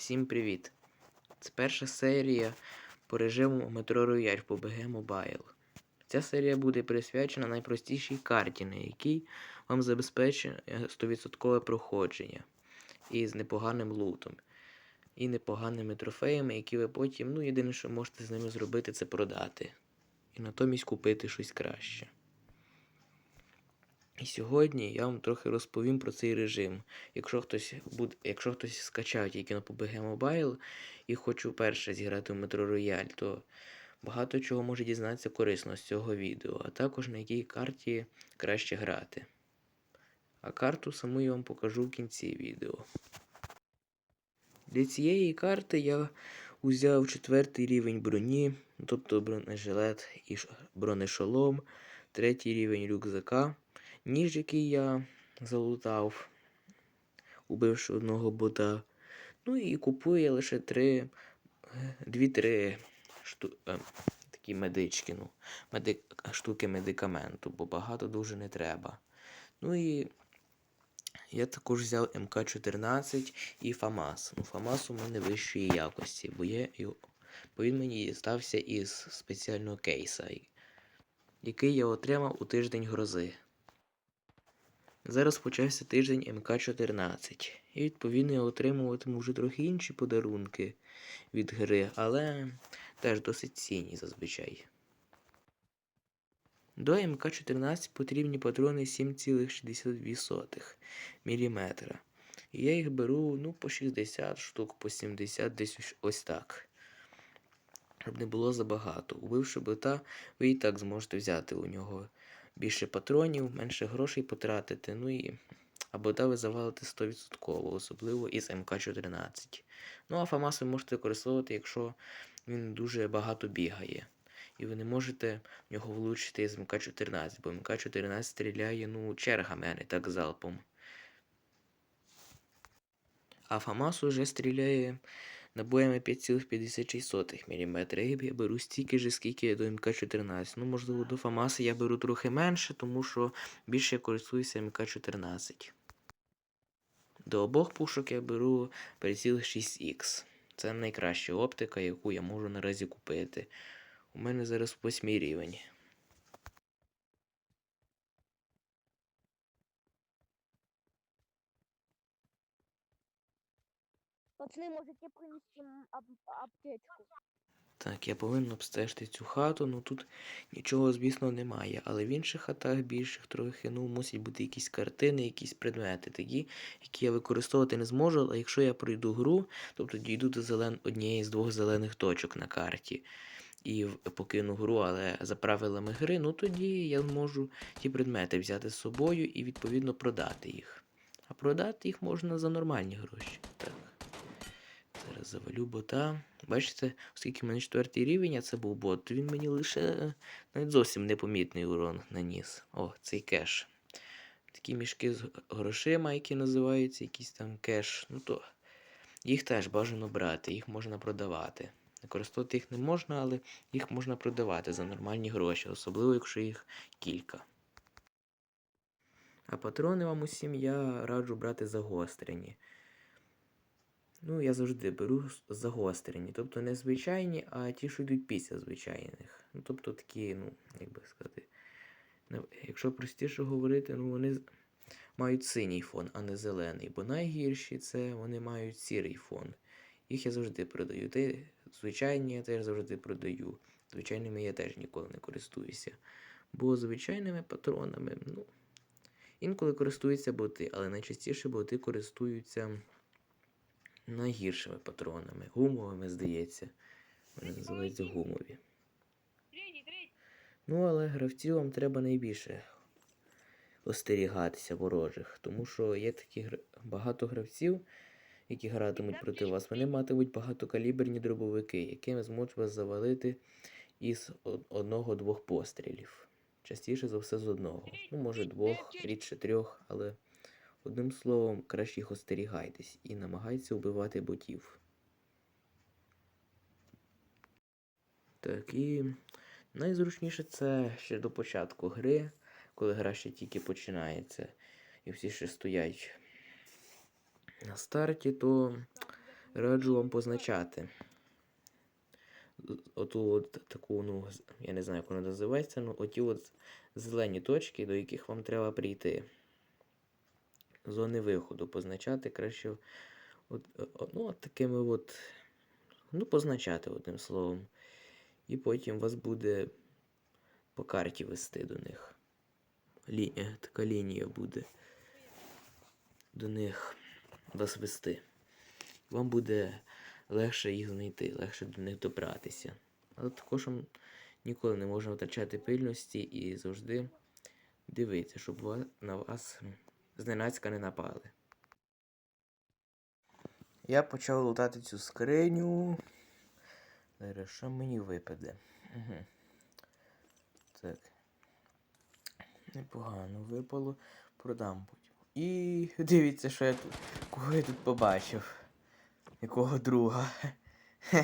Всім привіт! Це перша серія по режиму Metro Royale по BG Mobile. Ця серія буде присвячена найпростішій карті, на якій вам забезпечить 100% проходження із непоганим лутом і непоганими трофеями, які ви потім, ну, єдине, що можете з ними зробити, це продати. І натомість купити щось краще. І сьогодні я вам трохи розповім про цей режим. Якщо хтось буде, якщо хтось скачав тільки на PUBG Mobile і хоче вперше зіграти в Metro Royale, то багато чого може дізнатися корисно з цього відео, а також на якій карті краще грати. А карту саму я вам покажу в кінці відео. Для цієї карти я узяв четвертий рівень броні, тобто бронежилет і бронешолом, третій рівень рюкзака, ніж, який я залутав, убивши одного бота. Ну і купую я лише три, е, дві-три шту, е, такі медички, ну, медик, штуки медикаменту, бо багато дуже не треба. Ну і я також взяв МК-14 і ФАМАС. Ну, ФАМАС у мене вищої якості, бо, є, бо він мені дістався із спеціального кейса, який я отримав у тиждень грози. Зараз почався тиждень МК-14, і відповідно я отримуватиму вже трохи інші подарунки від гри, але теж досить цінні зазвичай. До МК-14 потрібні патрони 7,62 мм. І я їх беру ну, по 60 штук, по 70, десь ось- так. Щоб не було забагато. Убивши бота, ви і так зможете взяти у нього більше патронів, менше грошей потратити. Ну і а бота ви завалите 100%, особливо із МК-14. Ну а ФАМАС ви можете використовувати, якщо він дуже багато бігає. І ви не можете в нього влучити з МК-14, бо МК-14 стріляє ну, чергами, а не так залпом. А ФАМАС уже стріляє набоями 5,56 мм. Я беру стільки ж, скільки до МК-14. Ну, можливо, до ФАМАСа я беру трохи менше, тому що більше я користуюся МК-14. До обох пушок я беру приціл 6Х. Це найкраща оптика, яку я можу наразі купити. У мене зараз восьмий рівень. Пацаны, можете принести ап- аптечку? Так, я повинен обстежити цю хату, ну тут нічого, звісно, немає. Але в інших хатах більших трохи, ну, мусять бути якісь картини, якісь предмети такі, які я використовувати не зможу, але якщо я пройду гру, тобто дійду до зелен... однієї з двох зелених точок на карті і покину гру, але за правилами гри, ну тоді я зможу ті предмети взяти з собою і відповідно продати їх. А продати їх можна за нормальні гроші. Так. Завалю бота. Бачите, оскільки в мене четвертий рівень, а це був бот, він мені лише е, навіть зовсім непомітний урон наніс. О, цей кеш. Такі мішки з грошима, які називаються, якийсь там кеш. Ну то їх теж бажано брати, їх можна продавати. Використовувати їх не можна, але їх можна продавати за нормальні гроші, особливо якщо їх кілька. А патрони вам усім я раджу брати загострені. Ну, я завжди беру загострені. Тобто не звичайні, а ті, що йдуть після звичайних. Ну, тобто такі, ну, як би сказати. Якщо простіше говорити, ну вони мають синій фон, а не зелений. Бо найгірші це вони мають сірий фон. Їх я завжди продаю. Те, звичайні я теж завжди продаю. Звичайними я теж ніколи не користуюся. Бо звичайними патронами, ну, інколи користуються боти, але найчастіше боти користуються найгіршими патронами. Гумовими, здається. Вони називаються гумові. Ну, але гравців вам треба найбільше остерігатися ворожих, тому що є такі гра- багато гравців, які гратимуть проти вас, вони матимуть багатокаліберні дробовики, якими зможуть вас завалити із одного-двох пострілів. Частіше за все з одного. Ну, може, двох, рідше трьох, але одним словом, краще їх остерігайтесь і намагайтеся вбивати ботів. Так, і найзручніше це ще до початку гри, коли гра ще тільки починається, і всі ще стоять на старті, то раджу вам позначати. Оту от таку, ну, я не знаю, як вона називається, ну, оті от зелені точки, до яких вам треба прийти. Зони виходу позначати краще. От, е, ну, от такими от, ну, позначати одним словом. І потім вас буде по карті вести до них. Лі... е, Така лінія буде до них вас вести. Вам буде легше їх знайти, легше до них добратися. Але також вам ніколи не можна втрачати пильності і завжди дивитися, щоб на вас зненацька не напали. Я почав лутати цю скриню. Зараз що мені випаде? Угу. Так. Непогано випало. Продам потім. І дивіться, що я тут. Кого я тут побачив. Якого друга.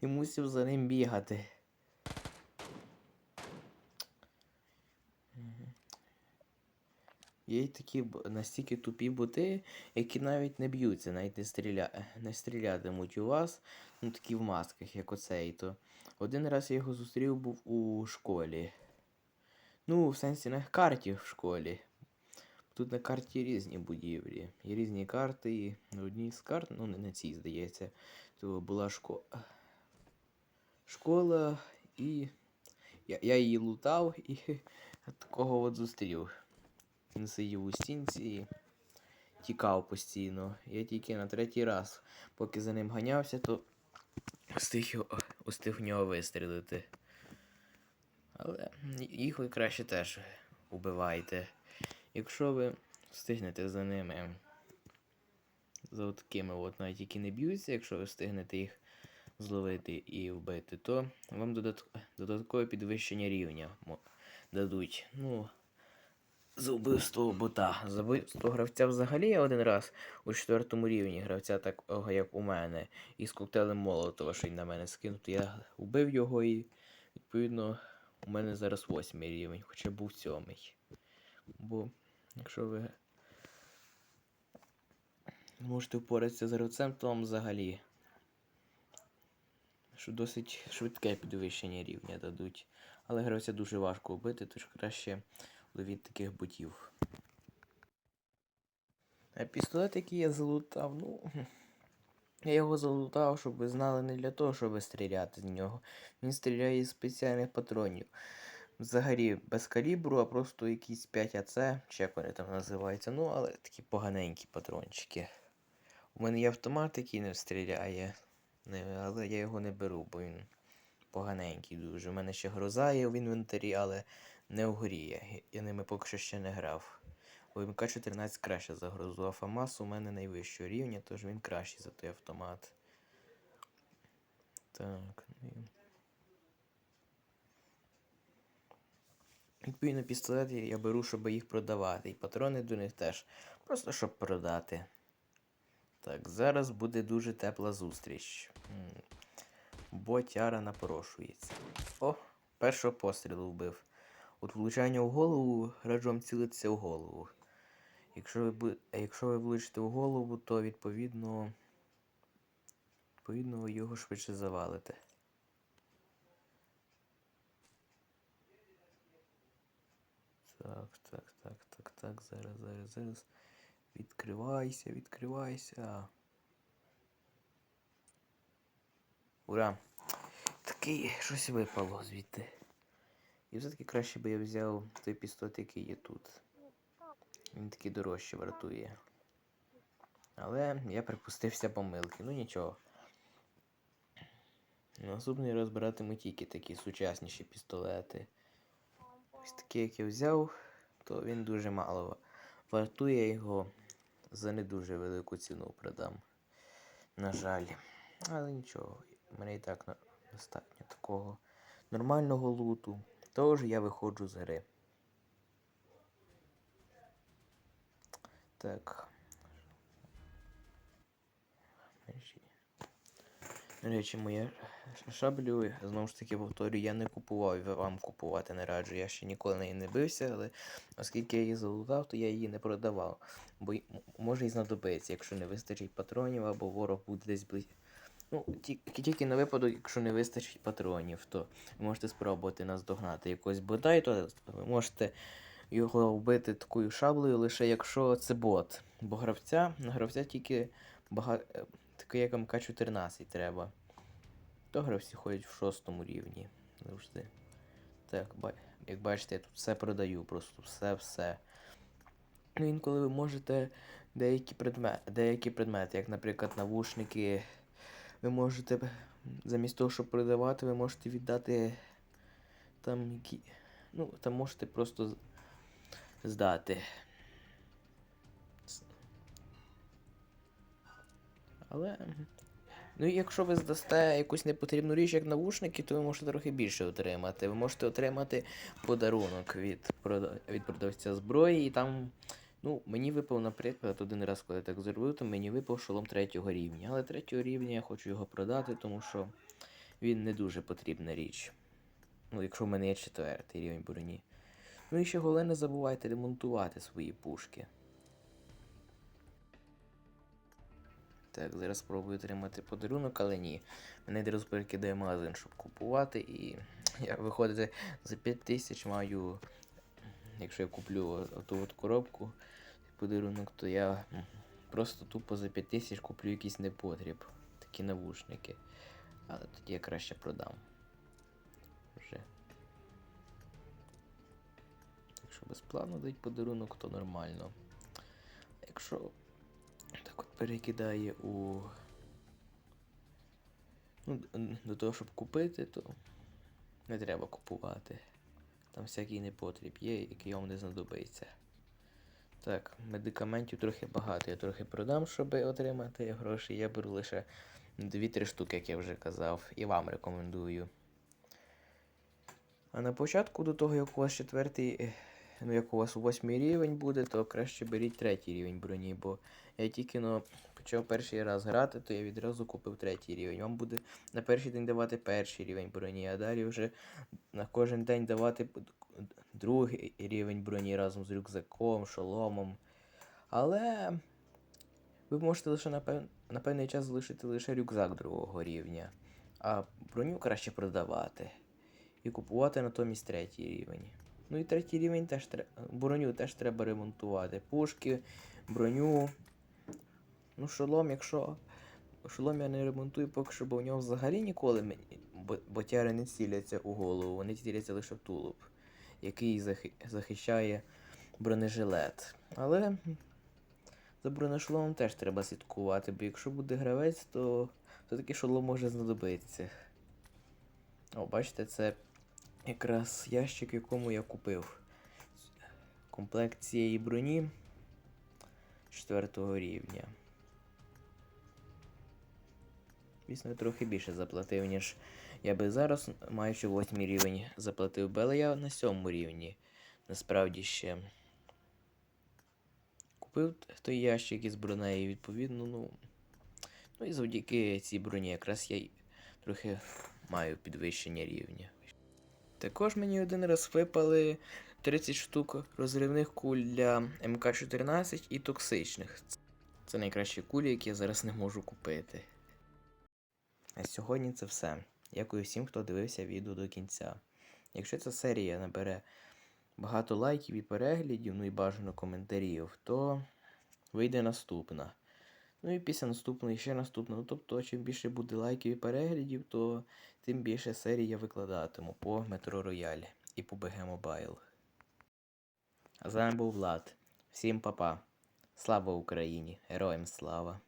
І мусив за ним бігати. Є й такі настільки тупі боти, які навіть не б'ються, навіть не, стріля... не стрілятимуть у вас, ну такі в масках, як оцей. То один раз я його зустрів був у школі. Ну, в сенсі на карті в школі. Тут на карті різні будівлі. Є різні карти, і на одній з карт, ну не на цій, здається, то була школа. Школа, і я, я її лутав і такого от зустрів. Він сидів у стінці і тікав постійно. Я тільки на третій раз, поки за ним ганявся, то встиг, встиг в нього вистрілити. Але їх ви краще теж убивайте. Якщо ви встигнете за ними за такими от навіть які не б'ються, якщо ви встигнете їх зловити і вбити, то вам додаткове підвищення рівня дадуть. Ну, за вбивство бота. За вбивство гравця взагалі я один раз у четвертому рівні гравця такого, як у мене, із коктейлем Молотова, що й на мене скинув. то Я вбив його і, відповідно, у мене зараз восьмий рівень, хоча був сьомий. Бо якщо ви можете впоратися з гравцем, то вам взагалі що досить швидке підвищення рівня дадуть. Але гравця дуже важко вбити, тож краще ловіть таких ботів. А пістолет, який я залутав, ну. Я його залутав, щоб ви знали, не для того, щоб стріляти з нього. Він стріляє із спеціальних патронів. Взагалі без калібру, а просто якісь 5 АЦ, чи як вони там називаються. Ну, але такі поганенькі патрончики. У мене є автомат, який не стріляє, але я його не беру, бо він поганенький дуже. У мене ще гроза є в інвентарі, але не вгорі. Я, ними поки що ще не грав. У МК-14 краще за грозу, а ФАМАС у мене найвищого рівня, тож він кращий за той автомат. Так. Відповідно, пістолети я беру, щоб їх продавати. І патрони до них теж. Просто щоб продати. Так, зараз буде дуже тепла зустріч. Бо тяра напорошується. О, першого пострілу вбив. От влучання в голову раджу вам цілитися в голову. Якщо ви, а якщо ви влучите в голову, то відповідно. Відповідно, ви його швидше завалите. Так, так, так, так, так, зараз, зараз, зараз. Відкривайся, відкривайся. Ура! Такий щось випало звідти. І все-таки краще би я взяв той пістолет, який є тут. Він такий дорожче вартує. Але я припустився помилки. Ну нічого. Наступний раз братиму тільки такі сучасніші пістолети. Ось такий, як я взяв, то він дуже мало ва- вартує його за не дуже велику ціну продам. На жаль. Але нічого, мене і так достатньо такого нормального луту. Тож я виходжу з гри. Так. Речі, моя шаблю, знову ж таки повторюю, я не купував і вам купувати не раджу. Я ще ніколи неї не бився, але оскільки я її залутав, то я її не продавав. Бо може і знадобиться, якщо не вистачить патронів, або ворог буде десь близько. Ну, тільки, тільки на випадок, якщо не вистачить патронів, то можете спробувати нас догнати якось бодай, то ви можете його вбити такою шаблею, лише якщо це бот. Бо гравця, на гравця тільки бага... е, такий як МК-14 треба. То гравці ходять в шостому рівні. Завжди. Так, як бачите, я тут все продаю, просто все-все. Ну, інколи ви можете деякі предмети, деякі предмети, як, наприклад, навушники, ви можете замість того, щоб продавати, ви можете віддати там які. Ну, там можете просто здати. Але. Ну, і якщо ви здасте якусь непотрібну річ, як навушники, то ви можете трохи більше отримати. Ви можете отримати подарунок від, від продавця зброї, і там. Ну, мені випав, наприклад, один раз, коли я так зробив, то мені випав шолом третього рівня. Але третього рівня я хочу його продати, тому що він не дуже потрібна річ. Ну, якщо в мене є четвертий рівень броні. Ну і ще головне, не забувайте ремонтувати свої пушки. Так, зараз спробую отримати подарунок, але ні. Мене одразу перекидає магазин, щоб купувати, і я виходить за 5 тисяч маю. Якщо я куплю ту от коробку, подарунок, то я просто тупо за 5 тисяч куплю якийсь непотріб. Такі навушники. Але тоді я краще продам. Вже. Якщо безплатно дають подарунок, то нормально. Якщо так от перекидає у. Ну, до того, щоб купити, то не треба купувати. Там всякий непотріб є, який вам не знадобиться. Так, медикаментів трохи багато. Я трохи продам, щоб отримати гроші. Я беру лише 2-3 штуки, як я вже казав, і вам рекомендую. А на початку, до того, як у вас четвертий, е, ну як у вас восьмий рівень буде, то краще беріть третій рівень броні, бо я тільки ну, почав перший раз грати, то я відразу купив третій рівень. Вам буде на перший день давати перший рівень броні, а далі вже на кожен день давати другий рівень броні разом з рюкзаком, шоломом. Але ви можете лише на, пев... на певний час залишити лише рюкзак другого рівня, а броню краще продавати і купувати натомість третій рівень. Ну і третій рівень теж треба. Броню теж треба ремонтувати. Пушки, броню. Ну, шолом, якщо. Шолом я не ремонтую поки що, бо в нього взагалі ніколи мені- ботяри не ціляться у голову, вони ціляться лише в тулуб, який захи... захищає бронежилет. Але за бронешоломом теж треба слідкувати, бо якщо буде гравець, то все-таки шолом може знадобитися. О, бачите, це якраз ящик, якому я купив комплект цієї броні 4 рівня. Звісно, трохи більше заплатив, ніж я би зараз, маючи 8 рівень, заплатив би, але я на 7 рівні. Насправді ще купив той ящик із бронею, відповідно, ну. Ну і завдяки цій броні якраз я трохи маю підвищення рівня. Також мені один раз випали 30 штук розривних куль для МК-14 і токсичних. Це найкращі кулі, які я зараз не можу купити. А сьогодні це все. Дякую всім, хто дивився відео до кінця. Якщо ця серія набере багато лайків і переглядів, ну і бажано коментарів, то вийде наступна. Ну і після наступної ще наступна. Ну, тобто, чим більше буде лайків і переглядів, то тим більше серій я викладатиму по Metro Royale і по BG Mobile. А з вами був Влад. Всім па-па. Слава Україні! Героям слава!